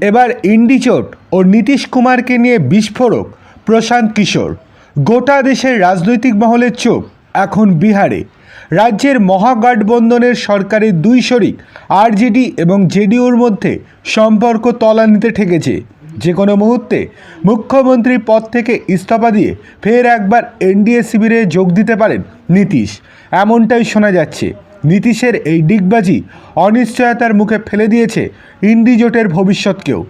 এবার ইন্ডিচোট ও নীতিশ কুমারকে নিয়ে বিস্ফোরক প্রশান্ত কিশোর। গোটা দেশের রাজনৈতিক মহলের চোখ এখন বিহারে। রাজ্যের মহাগঠবন্ধনের সরকারের দুই শরিক, আরজেডি এবং জেডিইউর মধ্যে সম্পর্ক তলানিতে ঠেকেছে। যে কোনো মুহূর্তে মুখ্যমন্ত্রীর পদ থেকে ইস্তফা দিয়ে ফের একবার এনডিএ শিবিরে যোগ দিতে পারেন নীতিশ। এমনটাই শোনা যাচ্ছে। নীতিশের এই ডিগবাজি অনিশ্চয়তার মুখে ফেলে দিয়েছে ইন্ডি জোটের ভবিষ্যৎকেও।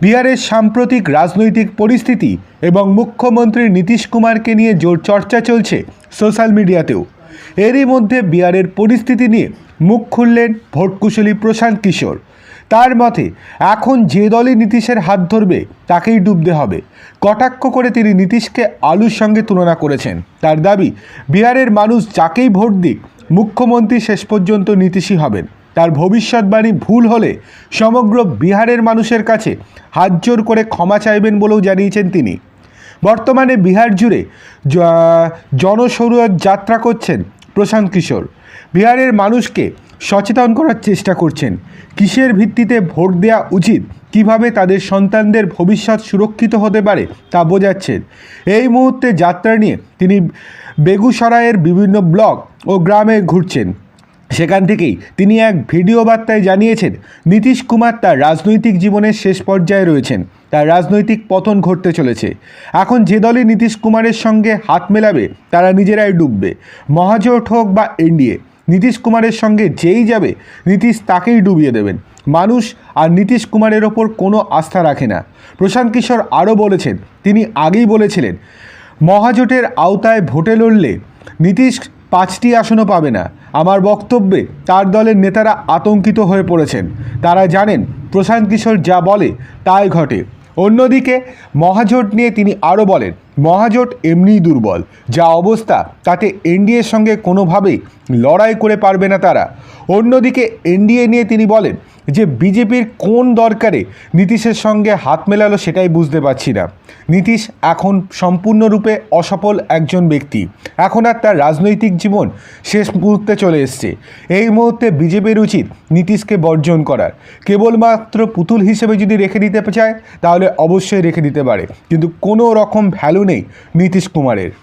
বিহারের সাম্প্রতিক রাজনৈতিক পরিস্থিতি এবং মুখ্যমন্ত্রী নীতিশ কুমারকে নিয়ে জোর চর্চা চলছে সোশ্যাল মিডিয়াতেও। এরই মধ্যে বিহারের পরিস্থিতি নিয়ে মুখ খুললেন ভোটকুশলী প্রশান্ত কিশোর। তার মতে, এখন যে দলই নীতিশের হাত ধরবে, তাকেই ডুবতে হবে। কটাক্ষ করে তিনি নীতিশকে আলুর সঙ্গে তুলনা করেছেন। তার দাবি, বিহারের মানুষ যাকেই ভোট দিক মুখ্যমন্ত্রী শেষ পর্যন্ত নীতিশী হবেন। তার ভবিষ্যৎবাণী ভুল হলে সমগ্র বিহারের মানুষের কাছে হাত জোর করে ক্ষমা চাইবেন বলেও জানিয়েছেন তিনি। বর্তমানে বিহার জুড়ে জ- যাত্রা করছেন প্রশান্ত কিশোর। বিহারের মানুষকে সচেতন করার চেষ্টা করছেন। কিসের ভিত্তিতে ভোট দেওয়া উচিত, কীভাবে তাদের সন্তানদের ভবিষ্যৎ সুরক্ষিত হতে পারে তা বোঝাচ্ছেন। এই মুহূর্তে যাত্রা নিয়ে তিনি বেগুসরাইয়ের বিভিন্ন ব্লক ও গ্রামে ঘুরছেন। সেখান থেকেই তিনি এক ভিডিও বার্তায় জানিয়েছেন, নীতিশ কুমার তার রাজনৈতিক জীবনের শেষ পর্যায়ে রয়েছেন। তার রাজনৈতিক পতন ঘটতে চলেছে। এখন যে দলই নীতিশ কুমারের সঙ্গে হাত মেলাবে, তারা নিজেরাই ডুববে। মহাজোট হোক বা এনডিএ, নীতিশ কুমারের সঙ্গে যেই যাবে, নীতিশ তাকেই ডুবিয়ে দেবেন। মানুষ আর নীতিশ কুমারের ওপর কোনো আস্থা রাখে না। প্রশান্ত কিশোর আরও বলেছেন, তিনি আগেই বলেছিলেন, মহাজোটের আওতায় ভোটে লড়লে নীতিশ পাঁচটি আসনও পাবে না। আমার বক্তব্যে তার দলের নেতারা আতঙ্কিত হয়ে পড়েছেন। তারা জানেন, প্রশান্ত কিশোর যা বলে তাই ঘটে। অন্যদিকে মহাজোট নিয়ে তিনি আরও বলেন মহাজোট এমনিই দুর্বল। যা অবস্থা, তাতে এনডিএর সঙ্গে কোনোভাবেই লড়াই করে পারবে না তারা। অন্যদিকে এনডিএ নিয়ে তিনি বলেন যে, বিজেপির কোন দরকারে নীতিশের সঙ্গে হাত মেলালো সেটাই বুঝতে পারছি না। নীতিশ এখন সম্পূর্ণরূপে অসফল একজন ব্যক্তি। এখন আর তার রাজনৈতিক জীবন শেষ মুহূর্তে চলে এসছে। এই মুহূর্তে বিজেপির উচিত নীতিশকে বর্জন করার। কেবলমাত্র পুতুল হিসেবে যদি রেখে দিতে চায়, তাহলে অবশ্যই রেখে দিতে পারে। কিন্তু কোনো রকম ভ্যালু নেই নীতিশ কুমারের।